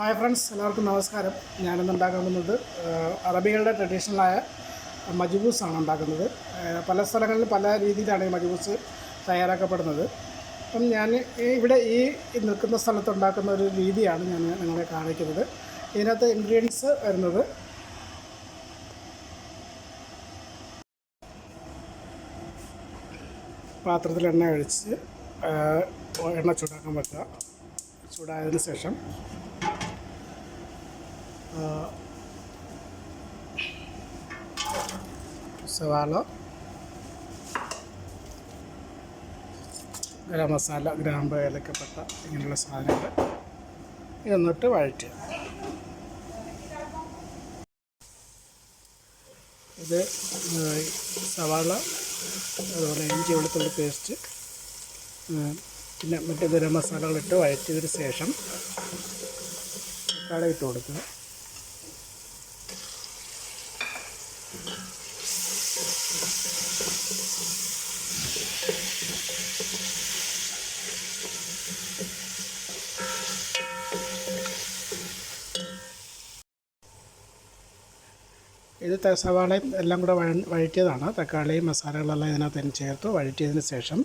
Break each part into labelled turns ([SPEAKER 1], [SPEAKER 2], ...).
[SPEAKER 1] Hi friends എല്ലാവർക്കും നമസ്കാരം. ഞാനിന്ന് ഉണ്ടാക്കാൻ പോകുന്നത് അറബികളുടെ ട്രഡീഷണലായ മജുബൂസാണ് ഉണ്ടാക്കുന്നത്. പല സ്ഥലങ്ങളിൽ പല രീതിയിലാണ് ഈ മജുബൂസ് തയ്യാറാക്കപ്പെടുന്നത്. അപ്പം ഞാൻ ഇവിടെ ഈ നിൽക്കുന്ന സ്ഥലത്ത് ഉണ്ടാക്കുന്ന ഒരു രീതിയാണ് ഞാൻ നിങ്ങളെ കാണിക്കുന്നത്. ഇതിനകത്ത് ഇൻഗ്രീഡിയൻസ് വരുന്നത് പാത്രത്തിൽ എണ്ണ ഒഴിച്ച് എണ്ണ ചൂടാക്കാൻ പറ്റുക ചൂടായതിന് ശേഷം സവാള ഗരം മസാല ഗ്രാമ്പ് ഏലക്കപ്പെട്ട ഇങ്ങനെയുള്ള സാധനങ്ങൾ എന്നിട്ട് വഴറ്റുക. ഇത് സവാള അതുപോലെ ഇഞ്ചി വെളുത്തുള്ളി പേസ്റ്റ് പിന്നെ മറ്റ് ഗരം മസാലകളിട്ട് വഴറ്റിയതിന് ശേഷം ഇട്ട് കൊടുക്കുക. ഇത് സവാളയും എല്ലാം കൂടെ വഴ വഴറ്റിയതാണ്. തക്കാളിയും മസാലകളെല്ലാം ഇതിനകത്ത് ചേർത്ത്. വഴറ്റിയതിന് ശേഷം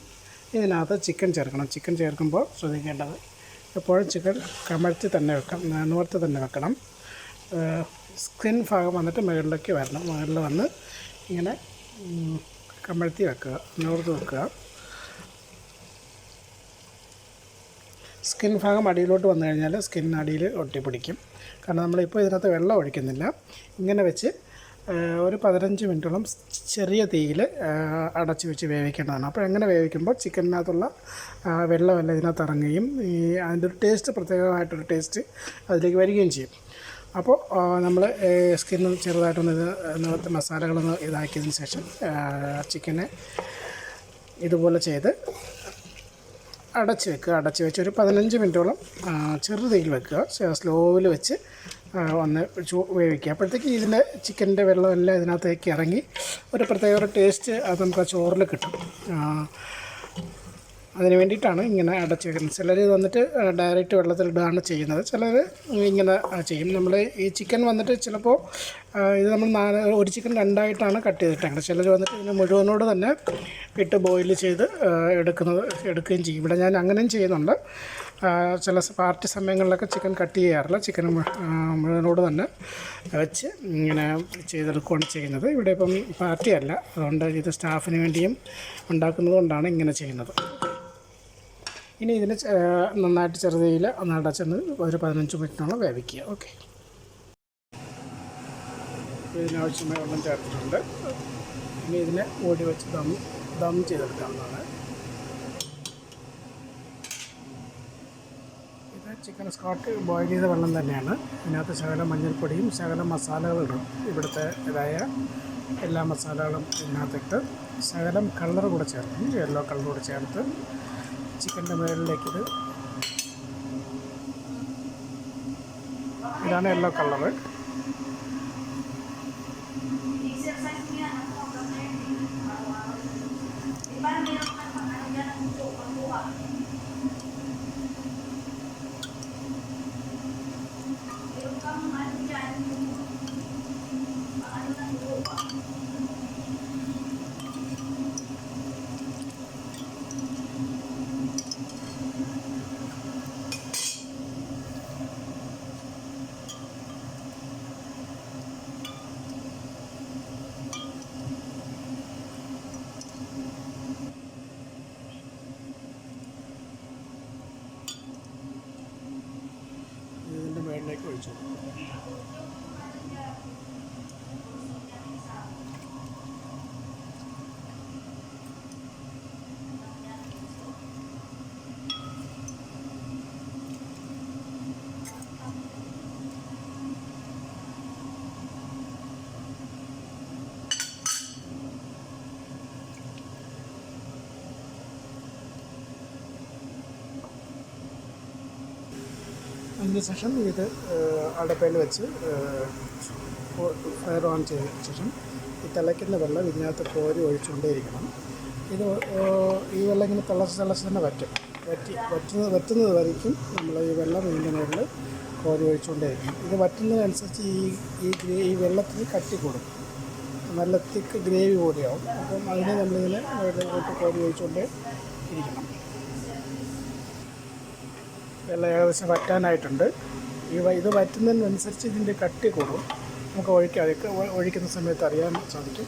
[SPEAKER 1] ഇതിനകത്ത് ചിക്കൻ ചേർക്കണം. ചിക്കൻ ചേർക്കുമ്പോൾ ശ്രദ്ധിക്കേണ്ടത് എപ്പോഴും ചിക്കൻ കമഴ്ത്തി തന്നെ വെക്കണം നൂർത്തി തന്നെ വെക്കണം. സ്കിൻ ഭാഗം വന്നിട്ട് മുകളിലേക്ക് വരണം. മുകളിൽ വന്ന് ഇങ്ങനെ കമഴ്ത്തി വെക്കുക. നൂർത്തി വെക്കുക. സ്കിൻ ഭാഗം അടിയിലോട്ട് വന്നു കഴിഞ്ഞാൽ സ്കിൻ അടിയിൽ ഒട്ടിപ്പിടിക്കും. കാരണം നമ്മളിപ്പോൾ ഇതിനകത്ത് വെള്ളം ഒഴിക്കുന്നില്ല. ഇങ്ങനെ വെച്ച് ഒരു പതിനഞ്ച് മിനിറ്റോളം ചെറിയ തീയിൽ അടച്ചു വെച്ച് വേവിക്കേണ്ടതാണ്. അപ്പോൾ എങ്ങനെ വേവിക്കുമ്പോൾ ചിക്കനകത്തുള്ള വെള്ളമെല്ലാം ഇതിനകത്ത് ഇറങ്ങുകയും ഈ അതിന്റെ ഒരു ടേസ്റ്റ് പ്രത്യേകമായിട്ടൊരു ടേസ്റ്റ് അതിലേക്ക് വരികയും ചെയ്യും. അപ്പോൾ നമ്മൾ സ്കിന്ന് ചെറുതായിട്ടൊന്ന് ഇത് മസാലകളൊന്ന് ഇതാക്കിയതിന് ശേഷം ചിക്കനെ ഇതുപോലെ ചെയ്ത് അടച്ച് വെക്കുക. അടച്ച് വെച്ച് ഒരു പതിനഞ്ച് മിനിറ്റോളം ചെറുതീയിൽ വെക്കുക. സ്ലോവിൽ വെച്ച് ഒന്ന് ചൂ വേവിക്കുക. അപ്പോഴത്തേക്ക് ഇതിന്റെ ചിക്കന്റെ വെള്ളമെല്ലാം ഇതിനകത്തേക്ക് ഇറങ്ങി ഒരു പ്രത്യേക ഒരു ടേസ്റ്റ് അത് നമുക്ക് ആ ചോറിൽ കിട്ടും. അതിന് വേണ്ടിയിട്ടാണ് ഇങ്ങനെ അടച്ച് വെക്കുന്നത് ചിലർ വന്നിട്ട് ഡയറക്റ്റ് വെള്ളത്തിലിടുകയാണ് ചെയ്യുന്നത്. ചിലർ ഇങ്ങനെ ചെയ്യും. നമ്മൾ ഈ ചിക്കൻ വന്നിട്ട് ചിലപ്പോൾ ഇത് നമ്മൾ നാല് ഒരു ചിക്കൻ രണ്ടായിട്ടാണ് കട്ട് ചെയ്തിട്ടേക്കുന്നത് ചിലർ വന്നിട്ട് ഇതിനെ മുഴുവനോട് തന്നെ ഇട്ട് ബോയിൽ ചെയ്ത് എടുക്കുന്നത് എടുക്കുകയും ചെയ്യും. ഇവിടെ ഞാൻ അങ്ങനെയും ചെയ്യുന്നുണ്ട്. ചില പാർട്ടി സമയങ്ങളിലൊക്കെ ചിക്കൻ കട്ട് ചെയ്യാറില്ല. ചിക്കൻ മുഴുവനോട് തന്നെ വെച്ച് ഇങ്ങനെ ചെയ്തെടുക്കുകയാണ് ചെയ്യുന്നത്. ഇവിടെ ഇപ്പം പാർട്ടിയല്ല. അതുകൊണ്ട് ഇത് സ്റ്റാഫിന് വേണ്ടിയും ഉണ്ടാക്കുന്നത് കൊണ്ടാണ് ഇങ്ങനെ ചെയ്യുന്നത്. ഇനി ഇതിന് നന്നായിട്ട് ചെറുതീയിൽ ഒന്ന് അടച്ചെന്ന് ഒരു പതിനഞ്ച് മിനിറ്റിനോളം വേവിക്കുക. ഓക്കെ. ഇതിനാവശ്യമായ വെള്ളം ചേർത്തിട്ടുണ്ട്. ഇനി ഇതിനെ ഓടി വെച്ച് ദം ദം ചെയ്തെടുക്കാവുന്നതാണ്. ഇത് ചിക്കൻ സ്കോട്ട് ബോയിൽ ചെയ്ത വെള്ളം തന്നെയാണ്. ഇതിനകത്ത് ശകലം മഞ്ഞൾപ്പൊടിയും ശകലം മസാലകളും ഇവിടുത്തെ ഇതായ എല്ലാ മസാലകളും ഇതിനകത്തിട്ട് ശകലം കളർ കൂടെ ചേർക്കും. യെല്ലോ കളർ കൂടെ ചേർത്ത് ചിക്കന്റെ മുകളിലേക്കിത്. ഇത് ഇതാണ് യെല്ലോ കളറ്. ഇതിന്റെ മുകളിലേക്ക് അതിന് ശേഷം ഇത് അടപ്പയിൽ വെച്ച് ഫയർ ഓൺ ചെയ്തതിന് ശേഷം ഈ തിളയ്ക്കുന്ന വെള്ളം ഇതിനകത്ത് കോരി ഒഴിച്ചുകൊണ്ടേയിരിക്കണം. ഇത് ഈ വെള്ളം ഇങ്ങനെ തിളച്ച് തിളച്ച് തന്നെ വറ്റും. വറ്റി വറ്റുന്നത് വറ്റുന്നത് വരയ്ക്കും നമ്മൾ ഈ വെള്ളം ഇതിന്റെ മുകളിൽ കോരി ഒഴിച്ചുകൊണ്ടേയിരിക്കും ഇത് വറ്റുന്നതിനനുസരിച്ച് ഈ ഈ ഈ വെള്ളത്തിൽ കട്ടി കൂടും. നല്ല തിക്ക് ഗ്രേവി കൂടിയാവും അപ്പം അതിനെ നമ്മളിങ്ങനെ കോരി ഒഴിച്ചുകൊണ്ടേ ഇരിക്കണം വെള്ളം ഏകദേശം വറ്റാനായിട്ടുണ്ട്. ഈ ഇത് വറ്റുന്നതിനനുസരിച്ച് ഇതിന്റെ കട്ടി കൂടും. നമുക്ക് ഒഴിക്കാതെ ഒഴിക്കുന്ന സമയത്ത് അറിയാൻ സാധിക്കും.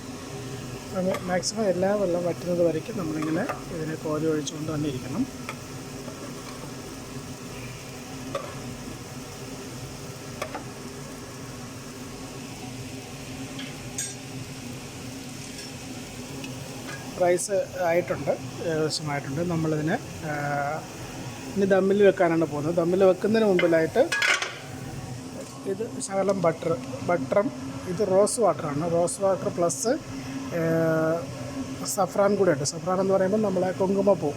[SPEAKER 1] മാക്സിമം എല്ലാ വെള്ളം വറ്റുന്നത് വരയ്ക്കും. നമ്മളിങ്ങനെ ഇതിനെ കോരി ഒഴിച്ചുകൊണ്ട് തന്നെ ഇരിക്കണം റൈസ് ആയിട്ടുണ്ട്. ഏകദേശമായിട്ടുണ്ട്. നമ്മളിതിനെ ഇനി ദമ്മിൽ വെക്കാനാണ് പോകുന്നത്. ദമ്മിൽ വെക്കുന്നതിന് മുമ്പിലായിട്ട് ഇത് ശകലം ബട്ടർ ബട്ടറും ഇത് റോസ് വാട്ടറാണ്. റോസ് വാട്ടർ പ്ലസ് സഫ്രാൻ കൂടെ ഉണ്ട്. സഫ്രാൻ എന്ന് പറയുമ്പോൾ നമ്മളെ കുങ്കുമപ്പൂ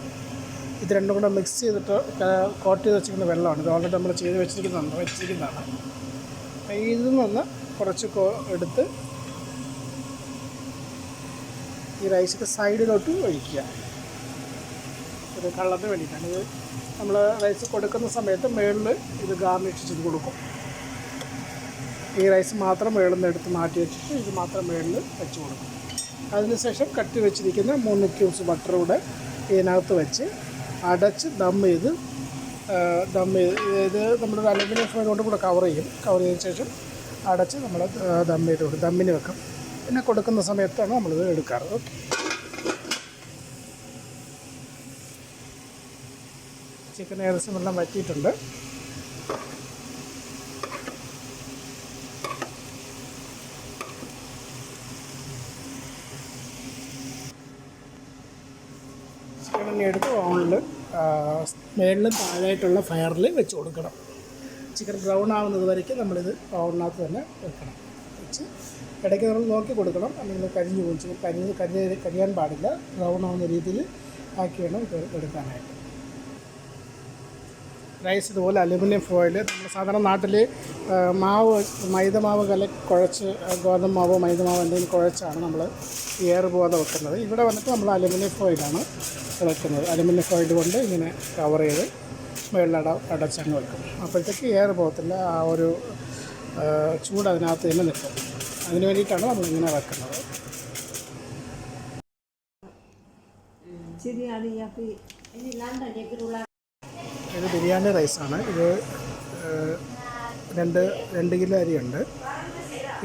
[SPEAKER 1] ഇത് രണ്ടും കൂടെ മിക്സ് ചെയ്തിട്ട് കോട്ട് ചെയ്ത് വെച്ചിരിക്കുന്ന വെള്ളമാണ്. ഇത് ഓൾറെഡി നമ്മൾ ചെയ്ത് വെച്ചിരിക്കുന്നതാണ് വെച്ചിരിക്കുന്നതാണ്. ഇതിൽ നിന്ന് കുറച്ച് എടുത്ത് ഈ റൈസിന്റെ സൈഡിലോട്ട് ഒഴിക്കുക. ഒരു കള്ളത്തിന് വേണ്ടിയിട്ടാണ്. ഇത് നമ്മൾ റൈസ് കൊടുക്കുന്ന സമയത്ത് മുകളിൽ ഇത് ഗാർണിഷ് ചെയ്ത് കൊടുക്കും. ഈ റൈസ് മാത്രം മുകളിൽ നിന്ന് എടുത്ത് മാറ്റി വെച്ചിട്ട് ഇത് മാത്രം മുകളിൽ വെച്ച് കൊടുക്കും. അതിനുശേഷം കട്ടി വെച്ചിരിക്കുന്ന മൂന്ന് ക്യൂബ്സ് കൂടെ ഇതിനകത്ത് വെച്ച് അടച്ച് ദം ചെയ്ത് ദം ചെയ്ത് ഇത് നമ്മുടെ അലുമിനിയം ഫോയിൽ കൊണ്ട് കൂടെ കവർ ചെയ്യും. കവർ ചെയ്തതിന് ശേഷം അടച്ച് നമ്മൾ ദം ചെയ്ത് കൊടുക്കും. ദമ്മിന് വെക്കും. പിന്നെ കൊടുക്കുന്ന സമയത്താണ് നമ്മളിത് എടുക്കാറ്. ഓക്കെ ചിക്കൻ ഏകദേശം എല്ലാം വറ്റിയിട്ടുണ്ട്. ചിക്കൻ എടുത്ത് ഓണിൽ മേളിലും താഴെയായിട്ടുള്ള ഫയറിൽ വെച്ച് കൊടുക്കണം. ചിക്കൻ ബ്രൗൺ ആവുന്നത് വരയ്ക്ക് നമ്മളിത് ഓണിനകത്ത് തന്നെ വെക്കണം. വെച്ച് ഇടയ്ക്ക് നമ്മൾ നോക്കി കൊടുക്കണം. അല്ലെങ്കിൽ കരിഞ്ഞു പോയി കരിഞ്ഞ് കരിയാൻ പാടില്ല. ബ്രൗൺ ആവുന്ന രീതിയിൽ ആക്കി വേണം എടുക്കാനായിട്ട്. റൈസ് ഇതുപോലെ അലുമിനിയം ഫോയിൽ നമ്മൾ സാധാരണ നാട്ടിൽ മാവ് മൈദ മാവ് കല കുഴച്ച് ഗോതമ്പ് മാവോ മൈദ മാവോ എന്തെങ്കിലും കുഴച്ചാണ് നമ്മൾ എയർ ബോധം വെക്കുന്നത്. ഇവിടെ വന്നിട്ട് നമ്മൾ അലുമിനിയം ഫോയിലാണ് വെക്കുന്നത്. അലുമിനിയം ഫോയിൽ കൊണ്ട് ഇങ്ങനെ കവർ ചെയ്ത് വെള്ളട അടച്ചങ്ങ് വെക്കും. അപ്പോഴത്തേക്ക് എയർ പോകത്തില്ല ആ ഒരു ചൂട് അതിനകത്ത് തന്നെ നിൽക്കും. അതിന് വേണ്ടിയിട്ടാണ് നമ്മളിങ്ങനെ വെക്കുന്നത്.
[SPEAKER 2] Sini
[SPEAKER 1] ഇത് ബിരിയാണി റൈസാണ്. ഇത് രണ്ട് രണ്ട് കിലോ അരിയുണ്ട്.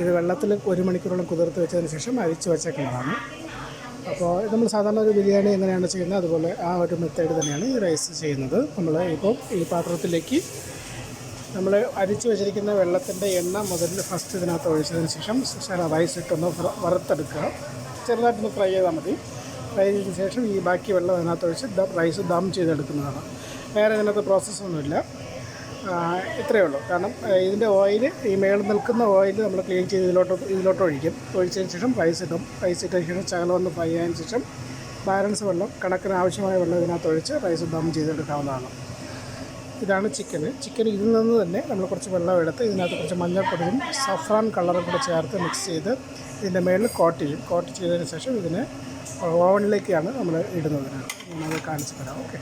[SPEAKER 1] ഇത് വെള്ളത്തിൽ ഒരു മണിക്കൂറോളം കുതിർത്ത് വെച്ചതിന് ശേഷം അരിച്ച് വെച്ചേക്കുന്നതാണ്. അപ്പോൾ നമ്മൾ സാധാരണ ഒരു ബിരിയാണി എങ്ങനെയാണ് ചെയ്യുന്നത്? അതുപോലെ ആ ഒരു മെത്തേഡ് തന്നെയാണ് ഈ റൈസ് ചെയ്യുന്നത്. നമ്മൾ ഇപ്പോൾ ഈ പാത്രത്തിലേക്ക് നമ്മൾ അരിച്ച് വെച്ചിരിക്കുന്ന വെള്ളത്തിന്റെ എണ്ണ മുതൽ ഫസ്റ്റ് ഇതിനകത്ത് ഒഴിച്ചതിന് ശേഷം റൈസ് ഇട്ടൊന്ന് വറുത്തെടുക്കുക. ചെറുതായിട്ടൊന്ന് ഫ്രൈ ചെയ്താൽ മതി. ഫ്രൈ ചെയ്തതിന് ശേഷം ഈ ബാക്കി വെള്ളം അതിനകത്ത് ഒഴിച്ച് റൈസ് ദം ചെയ്തെടുക്കുന്നതാണ്. വേറെ ഇതിനകത്ത് പ്രോസസ്സൊന്നുമില്ല ഇത്രയേ ഉള്ളൂ. കാരണം ഇതിന്റെ ഓയിൽ ഈ മേളിൽ നിൽക്കുന്ന ഓയിൽ നമ്മൾ ക്ലീൻ ചെയ്ത് ഇതിലോട്ട് ഇതിലോട്ട് ഒഴിക്കും. ഒഴിച്ചതിന് ശേഷം റൈസ് ഇടും. റൈസ് ഇട്ടതിന് ശേഷം ചകല ഒന്ന് ഫ്രൈ ആയതിനു ശേഷം ബാലൻസ് വെള്ളം കണക്കിന് ആവശ്യമായ വെള്ളം ഇതിനകത്ത് ഒഴിച്ച് റൈസ് ദം ചെയ്തെടുക്കാവുന്നതാണ്. ഇതാണ് ചിക്കന് ചിക്കൻ ഇതിൽ നിന്ന് തന്നെ നമ്മൾ കുറച്ച് വെള്ളം എടുത്ത് ഇതിനകത്ത് കുറച്ച് മഞ്ഞൾപ്പൊടിയും സഫ്രാൻ കളറും കൂടെ ചേർത്ത് മിക്സ് ചെയ്ത് ഇതിന്റെ മേളിൽ കോട്ട് ചെയ്യും. കോട്ട് ചെയ്തതിന് ശേഷം ഇതിനെ ഓവനിലേക്കാണ് നമ്മൾ ഇടുന്നത്. ഞാനത് കാണിച്ചു തരാം. ഓക്കെ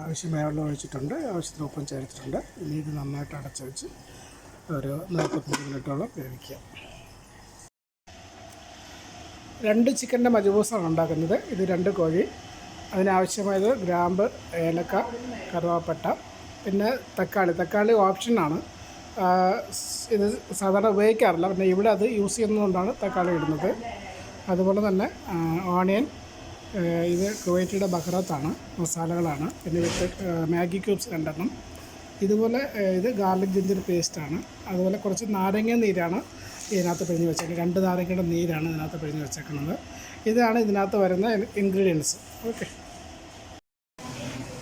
[SPEAKER 1] ആവശ്യമായ വെള്ളം ഒഴിച്ചിട്ടുണ്ട് ആവശ്യത്തിന് ഉപ്പും ചേർത്തിട്ടുണ്ട്. ഇനി ഇത് നന്നായിട്ട് അടച്ചു ഒരു നാൽപ്പത്തഞ്ച് മിനിറ്റോളം വേവിക്കുക രണ്ട് ചിക്കന്റെ മജബൂസാണ് ഉണ്ടാക്കുന്നത്. ഇത് രണ്ട് കോഴി. അതിനാവശ്യമായത് ഗ്രാമ്പ് ഏലക്ക കറുവാപ്പട്ട പിന്നെ തക്കാളി. തക്കാളി ഓപ്ഷനാണ്. ഇത് സാധാരണ ഉപയോഗിക്കാറില്ല. പിന്നെ ഇവിടെ അത് യൂസ് ചെയ്യുന്നതുകൊണ്ടാണ് തക്കാളി ഇടുന്നത്. അതുപോലെ തന്നെ ഓണിയൻ ഇത് കുവൈറ്റിയുടെ ബഹ്റത്താണ് മസാലകളാണ്. പിന്നെ വിത്ത് മാഗി ക്യൂബ്സ് രണ്ടെണ്ണം. ഇതുപോലെ ഇത് ഗാർലിക് ജിഞ്ചർ പേസ്റ്റാണ്. അതുപോലെ കുറച്ച് നാരങ്ങ നീരാണ് ഇതിനകത്ത് പിഴിഞ്ഞ് വെച്ചേക്കുന്നത്. രണ്ട് നാരങ്ങയുടെ നീരാണ് ഇതിനകത്ത് പിഴിഞ്ഞ് വെച്ചേക്കുന്നത്. ഇതാണ് ഇതിനകത്ത് വരുന്ന ഇൻഗ്രീഡിയൻസ്. ഓക്കെ.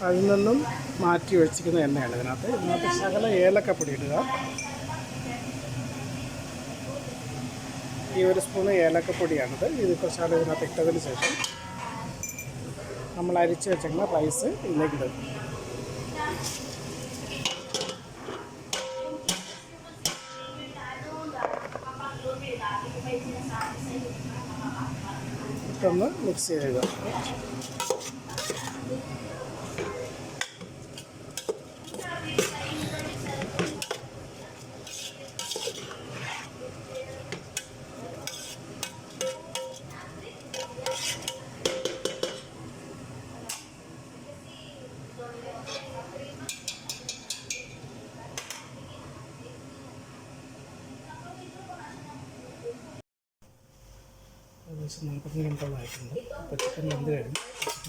[SPEAKER 1] അതിൽ നിന്നും മാറ്റി വെച്ചിരിക്കുന്ന എണ്ണയാണ് ഇതിനകത്ത്. ഇതിനകത്ത് ശകല ഏലക്കപ്പൊടി ഇടുക. ഈ ഒരു സ്പൂണ് ഏലക്കപ്പൊടിയാണിത് ഇത് കുറച്ചാൽ ഇതിനകത്ത് ഇട്ടതിന് ശേഷം നമ്മൾ അരിച്ച് വെച്ചിരിക്കുന്ന റൈസ് ഇതിലേക്ക് ഇടും. ഇട്ടൊന്ന് മിക്സ് ചെയ്യുക కొంచెం మనకు ఎంత అవుతుంది చికెన్ మంది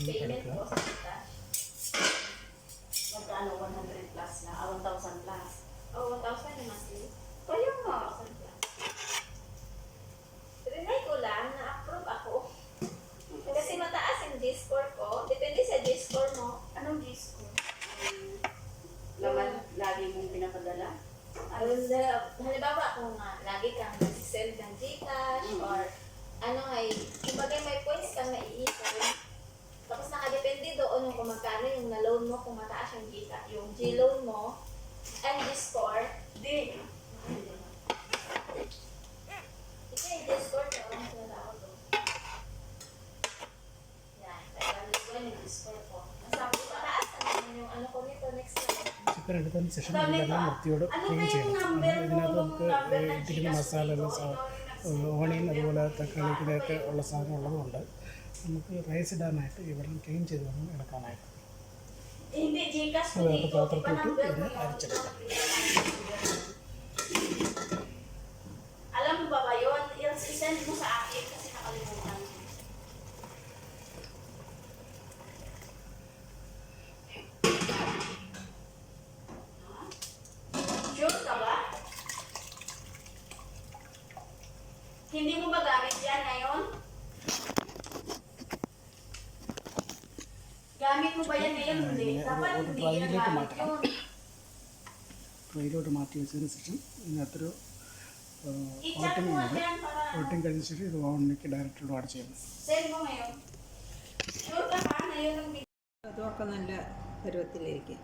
[SPEAKER 1] చికెన్ కనుక
[SPEAKER 2] magkano 100 plus na, ah, 1,000 plus.
[SPEAKER 3] Oh, 1,000 na monthly.
[SPEAKER 2] Kaya mo.
[SPEAKER 3] 1,000. Trinay ko lang, na-approve ako. Kasi mataas yung G-score ko. Depende sa G-score mo.
[SPEAKER 2] Anong G-score? Um, lagi mong pinapadala?
[SPEAKER 3] Halimbawa kung uh, lagi kang nagsisend ng Gcash mm -hmm. or ano ay, kumbaga may points kang naiisip. Eh. Tapos nakadepende doon kung magkano yung na-loan mo, kung mataas yung kita, yung G-loan mo, and G-score,
[SPEAKER 2] D.
[SPEAKER 3] Ito yung G-score, kaya ako nalawag doon. Yan, kaya nalawag yung G-score ko. Nasabi ko, mataas na naman yung ano ko nito next time.
[SPEAKER 1] ఇక్కడ అంటే session మర్తియోడు ఏం చేయాలి onion അതുപോലെ തക്കാളി ഇതൊക്കെ ഉള്ള സാധനം ഉള്ളതുകൊണ്ട് നമുക്ക് റൈസ് ഇടാനായിട്ട് ഈ വെള്ളം ക്ലീൻ ചെയ്ത് വേണം എടുക്കാനായിട്ട്.
[SPEAKER 3] അതായത് mo
[SPEAKER 1] ഇത് അരച്ചെടുക്കാം
[SPEAKER 3] Alam mo ba ba yun? Yung send mo sa akin kasi nakalimutan ko. Sure ka ba? Hindi mo ba gamit yan ngayon? gamit mo ba yan ngayon? Hindi. Dapat hindi yan
[SPEAKER 1] gamit
[SPEAKER 3] yun.
[SPEAKER 1] ട്രെയിലോട്ട് മാറ്റിവെച്ചതിന് ശേഷം ഇതിനകത്തൊരു
[SPEAKER 3] ഓട്ടം കഴിഞ്ഞത്
[SPEAKER 1] ഓട്ടം കഴിഞ്ഞ ശേഷം ഇത് ഓണിലേക്ക് ഡയറക്റ്റോട് അവിടെ ചെയ്യുന്നു
[SPEAKER 4] തുറക്കുന്നല്ല പരുവത്തിലേക്ക്